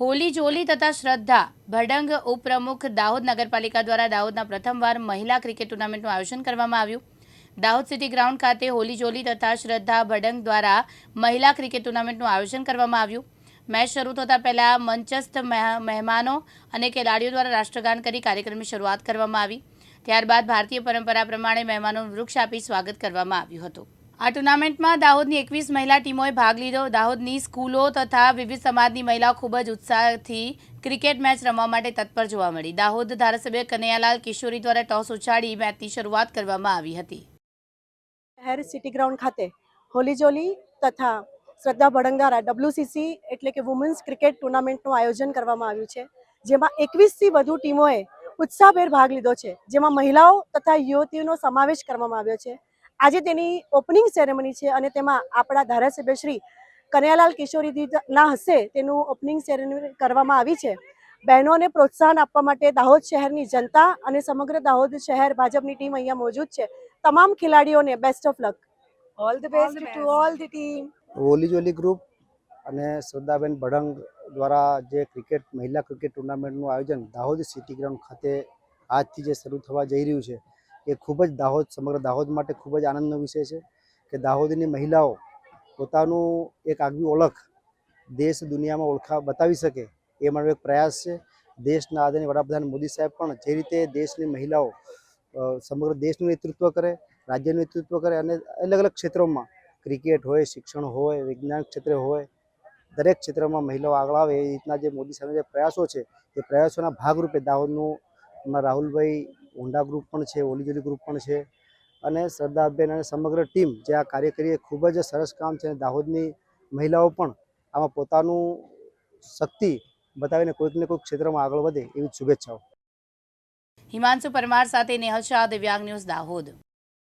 હોલી જોલી તથા શ્રદ્ધા. ભડંગ ઉપપ્રમુખ દાહોદ નગરપાલિકા દ્વારા દાહોદના પ્રથમવાર મહિલા ક્રિકેટ ટુર્નામેન્ટનું આયોજન કરવામાં આવ્યું. દાહોદ સિટી ગ્રાઉન્ડ ખાતે હોલી જોલી તથા શ્રદ્ધા ભડંગ દ્વારા મહિલા ક્રિકેટ ટુર્નામેન્ટનું આયોજન કરવામાં આવ્યું. મેચ શરૂ થતાં પહેલાં મંચસ્થ મહે- મહેમાનો અને ખેલાડીઓ દ્વારા રાષ્ટ્રગાન કરી કાર્યક્રમની શરૂઆત કરવામાં આવી. ત્યારબાદ ભારતીય પરંપરા પ્રમાણે મહેમાનોનું વૃક્ષ આપી સ્વાગત કરવામાં આવ્યું હતું. આ ટુર્નામેન્ટમાં દાહોદની એકવીસ મહિલા ટીમોએ ભાગ લીધો. દાહોદની સ્કૂલો તથા વિવિધ સમાજની મહિલાઓ ખૂબ જ ઉત્સાહથી ક્રિકેટ મેચ રમવા માટે તત્પર જોવા મળી. દાહોદ ધારાસભ્ય કનૈયાલાલ કિશોરી દ્વારા ટોસ ઉછાળી મેચની શરૂઆત કરવામાં આવી હતી. શહેર સિટી ગ્રાઉન્ડ ખાતે હોલી જોલી તથા શ્રદ્ધા ભડંગારા ડબ્લ્યુસીસી એટલે કે વુમન્સ ક્રિકેટ ટુર્નામેન્ટનું આયોજન કરવામાં આવ્યું છે, જેમાં એકવીસથી વધુ ટીમોએ ઉત્સાહભેર ભાગ લીધો છે, જેમાં મહિલાઓ તથા યુવતીઓનો સમાવેશ કરવામાં આવ્યો છે. આજે તેની ઓપનિંગ સેરેમની છે અને તેમાં આપણા ધારાસભ્ય શ્રી કનૈયાલાલ કિશોરીજીના હશે તેનું ઓપનિંગ સેરેમની કરવામાં આવી છે. બહેનોને પ્રોત્સાહન આપવા માટે દાહોદ શહેરની જનતા અને સમગ્ર દાહોદ શહેર ભાજપની ટીમ અહીંયા મોજૂદ છે. તમામ ખેલાડીઓને best of luck all the best to all the team ollie jolly group અને શ્રદ્ધાબેન ભડંગ દ્વારા જે ક્રિકેટ મહિલા ક્રિકેટ ટુર્નામેન્ટનું આયોજન દાહોદ સિટી ગ્રાઉન્ડ ખાતે આજથી જે શરૂ થવા જઈ રહ્યું છે એ ખૂબ જ દાહોદ, સમગ્ર દાહોદ માટે ખૂબ જ આનંદનો વિષય છે કે દાહોદની મહિલાઓ પોતાનું એક આગવી ઓળખ દેશ, દુનિયામાં ઓળખા, બતાવી શકે એ મારો એક પ્રયાસ છે. દેશના આદરણીય વડાપ્રધાન મોદી સાહેબ પણ જે રીતે દેશની મહિલાઓ સમગ્ર દેશનું નેતૃત્વ કરે, રાજ્યનું નેતૃત્વ કરે અને અલગ અલગ ક્ષેત્રોમાં ક્રિકેટ હોય, શિક્ષણ હોય, વિજ્ઞાન ક્ષેત્રે હોય, દરેક ક્ષેત્રમાં મહિલાઓ આગળ આવે એ રીતના જે મોદી સાહેબના જે પ્રયાસો છે, એ પ્રયાસોના ભાગરૂપે દાહોદનું રાહુલભાઈ હોન્ડા ગ્રુપ પણ છે ઓલીજોલી ગ્રુપ પણ છે અને શ્રદ્ધાબેન અને સમગ્ર ટીમ જે આ કાર્ય કરી એ ખૂબ જ સરસ કામ છે અને દાહોદની મહિલાઓ પણ આમાં પોતાનું શક્તિ બતાવીને કોઈક ને કોઈક ક્ષેત્રમાં આગળ વધે એવી શુભેચ્છાઓ. હિમાંશુ પરમાર સાથે નેહલ શાહ, દિવ્યાંગ ન્યૂઝ દાહોદ.